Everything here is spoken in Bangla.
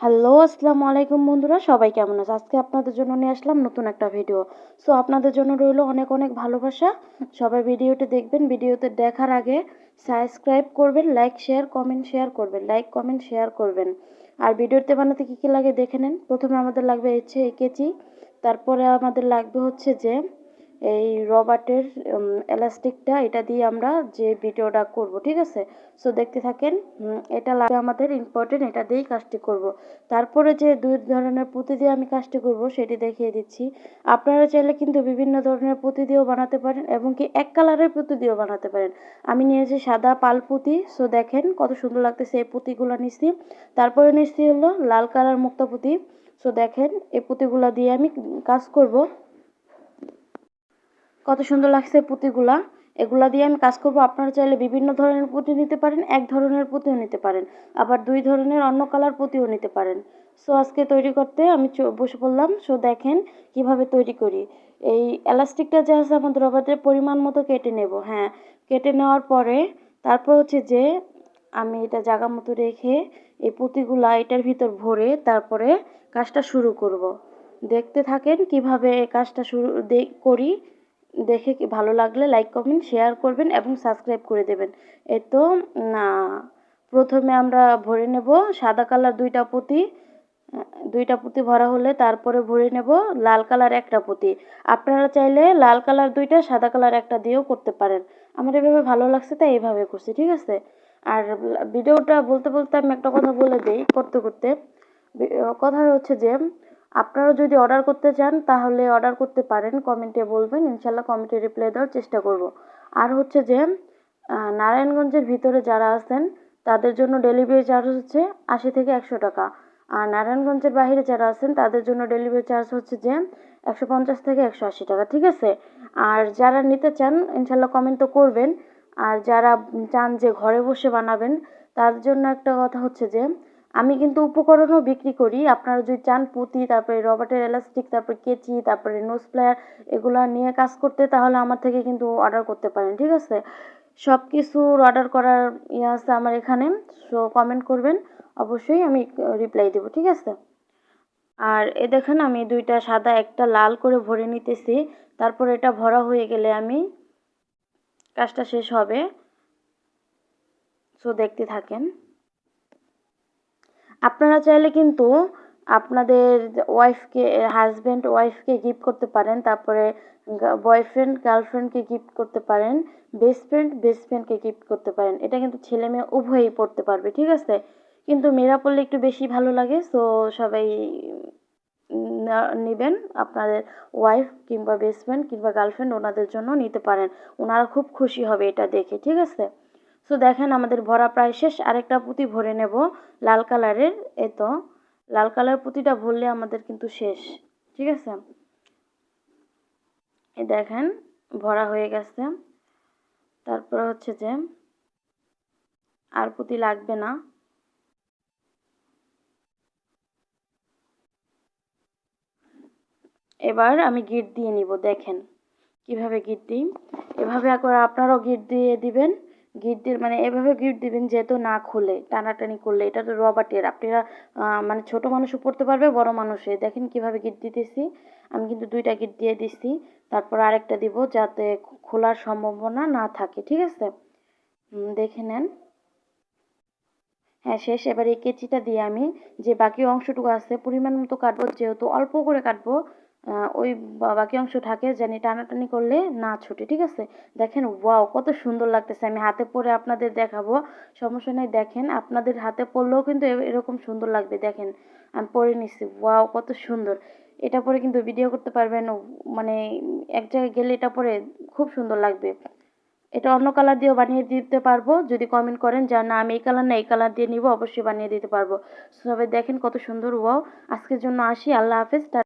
হ্যালো, আসসালামু আলাইকুম বন্ধুরা, সবাই কেমন আছে? আজকে আপনাদের জন্য নিয়ে আসলাম নতুন একটা ভিডিও সো আপনাদের জন্য রইল অনেক অনেক ভালোবাসা। সবাই ভিডিওটি দেখবেন ভিডিওতে দেখার আগে সাবস্ক্রাইব করবেন লাইক শেয়ার কমেন্ট শেয়ার করবেন লাইক কমেন্ট শেয়ার করবেন। আর ভিডিওতে বানাতে কী কী লাগে দেখে নেন। প্রথমে আমাদের লাগবে হচ্ছে কেচি তারপরে আমাদের লাগবে হচ্ছে যে এই রবার্টের এলাস্টিকটা, এটা দিয়ে আমরা যে ভিডিওটা করব, ঠিক আছে? সো দেখতে থাকেন এটা লাগবে আমাদের ইম্পর্টেন্ট এটা দিয়েই কাজটি করব। তারপরে যে দুই ধরনের পুঁতি দিয়ে আমি কাজটি করব, সেটি দেখিয়ে দিচ্ছি। আপনারা চাইলে কিন্তু বিভিন্ন ধরনের পুঁতি দিয়েও বানাতে পারেন এবং কি এক কালারের পুঁতি দিয়েও বানাতে পারেন। আমি নিয়েছি সাদা পাল পুঁতি সো দেখেন কত সুন্দর লাগতেছে এই পুঁতিগুলো নিচ্ছি। তারপরে নিচ্ছি হলো লাল কালার মুক্তা পুঁতি সো দেখেন এই পুঁতিগুলো দিয়ে আমি কাজ করব। কত সুন্দর লাগছে পুঁতিগুলা। এগুলা দিয়ে আমি কাজ করব। আপনারা চাইলে বিভিন্ন ধরনের পুঁতি নিতে পারেন, এক ধরনের পুঁতিও নিতে পারেন, আবার দুই ধরনের অন্য কালার পুঁতিও নিতে পারেন। সো আজকে তৈরি করতে আমি বসে পড়লাম। সো দেখেন কীভাবে তৈরি করি। এই এলাস্টিকটা যে আছে আমাদের রবারের পরিমাণ মতো কেটে নেব। হ্যাঁ কেটে নেওয়ার পরে তারপর হচ্ছে যে আমি এটা জায়গা মতো রেখে এই পুঁতিগুলা এটার ভিতর ভরে তারপরে কাজটা শুরু করব। দেখতে থাকেন কীভাবে কাজটা শুরু করি। দেখে কি ভালো লাগলে লাইক কমেন্ট শেয়ার করবেন এবং সাবস্ক্রাইব করে দেবেন। এই তো, না, প্রথমে আমরা ভরে নেব সাদা কালার দুইটা পুঁতি দুইটা পুঁতি ভরা হলে তারপরে ভরে নেব লাল কালার একটা পুঁতি। আপনারা চাইলে লাল কালার দুইটা, সাদা কালার একটা দিয়েও করতে পারেন। আমার এভাবে ভালো লাগছে তাই এইভাবে করছি, ঠিক আছে? আর ভিডিওটা বলতে বলতে আমি একটা কথা বলে দিই করতে করতে। কথা হচ্ছে যে আপনারা যদি অর্ডার করতে চান, তাহলে অর্ডার করতে পারেন কমেন্টে বলবেন ইনশাল্লাহ কমেন্টে রিপ্লাই দেওয়ার চেষ্টা করব। আর হচ্ছে যে নারায়ণগঞ্জের ভিতরে যারা আছেন, তাদের জন্য ডেলিভারি চার্জ হচ্ছে আশি থেকে একশো টাকা। আর নারায়ণগঞ্জের বাইরে যারা আছেন, তাদের জন্য ডেলিভারি চার্জ হচ্ছে যে, একশো পঞ্চাশ থেকে একশো আশি টাকা, ঠিক আছে? আর যারা নিতে চান ইনশাল্লাহ কমেন্ট তো করবেন। আর যারা চান যে ঘরে বসে বানাবেন, তার জন্য একটা কথা হচ্ছে যে আমি কিন্তু উপকরণও বিক্রি করি। আপনারা যদি চান পুঁতি, তারপরে রবার্টের এলাস্টিক, তারপরে কেচি, তারপরে নোজ প্লেয়ার এগুলো নিয়ে কাজ করতে, তাহলে আমার থেকে কিন্তু অর্ডার করতে পারেন, ঠিক আছে? সব কিছুর অর্ডার করার ইয়ে আছে আমার এখানে সো কমেন্ট করবেন। অবশ্যই আমি রিপ্লাই দেবো, ঠিক আছে? আর এ দেখেন আমি দুইটা সাদা, একটা লাল করে ভরে নিতেছি। তারপর এটা ভরা হয়ে গেলে আমি কাজটা শেষ হবে। সো দেখতে থাকেন। আপনারা চাইলে কিন্তু আপনাদের ওয়াইফকে হাজব্যান্ড ওয়াইফকে গিফট করতে পারেন, তারপরে বয়ফ্রেন্ড গার্লফ্রেন্ডকে গিফট করতে পারেন বেস্ট ফ্রেন্ড বেস্ট ফ্রেন্ডকে গিফট করতে পারেন। এটা কিন্তু ছেলে মেয়ে উভয়ই পড়তে পারবে, ঠিক আছে? কিন্তু মেয়েরা পড়লে একটু বেশি ভালো লাগে সো সবাই নেবেন আপনাদের ওয়াইফ কিংবা বেস্ট ফ্রেন্ড কিংবা গার্লফ্রেন্ড ওনাদের জন্য নিতে পারেন। ওনারা খুব খুশি হবে এটা দেখে, ঠিক আছে? সো দেখেন আমাদের ভরা প্রায় শেষ। আরেকটা পুঁতি ভরে নেব লাল কালারের। এ তো, লাল কালার পুঁতিটা ভরলে আমাদের কিন্তু শেষ। ঠিক আছে? এ দেখেন, ভরা হয়ে গেছে। তারপর হচ্ছে যে, আর পুঁতি লাগবে না। এবার আমি গিট দিয়ে নিব, দেখেন। কীভাবে গিট দিই? এভাবে করে আপনারাও গিট দিয়ে দিবেন। গিট দিয়ে মানে এভাবে গিট দিবেন যেহেতু না খুলে, টানাটানি করলে, এটা তো রবার্টের আপনারা মানে ছোট মানুষও পড়তে পারবে, বড় মানুষে দেখেন কীভাবে গিট দিতেছি। আমি কিন্তু দুইটা গিট দিয়ে দিছি। তারপর আরেকটা দিব যাতে খোলার সম্ভাবনা না থাকে, ঠিক আছে? দেখে নেন। হ্যাঁ শেষ। এবার এই কেচিটা দিয়ে আমি যে বাকি অংশটুকু আছে, পরিমাণ মতো কাটবো, যেহেতু অল্প করে কাটবো ওই বাকি অংশ থাকে জানি টানাটানি করলে না ছুটে, ঠিক আছে? দেখেন ওয়াও কত সুন্দর লাগতেছে। আমি হাতে পরে আপনাদের দেখাবো। সমস্যা নেই, দেখেন, আপনাদের হাতে পরলেও কিন্তু এরকম সুন্দর লাগবে। দেখেন, আমি পরে নিচ্ছি ওয়াও কত সুন্দর। এটা পরে কিন্তু ভিডিও করতে পারবেন মানে এক জায়গায় গেলে এটা পরে খুব সুন্দর লাগবে। এটা অন্য কালার দিয়েও বানিয়ে দিতে পারব। যদি কমেন্ট করেন যে, না, আমি এই কালার না, এই কালার দিয়ে নিব, অবশ্যই বানিয়ে দিতে পারব। সবাই দেখেন কত সুন্দর ওয়াও আজকের জন্য আসি, আল্লাহ হাফেজ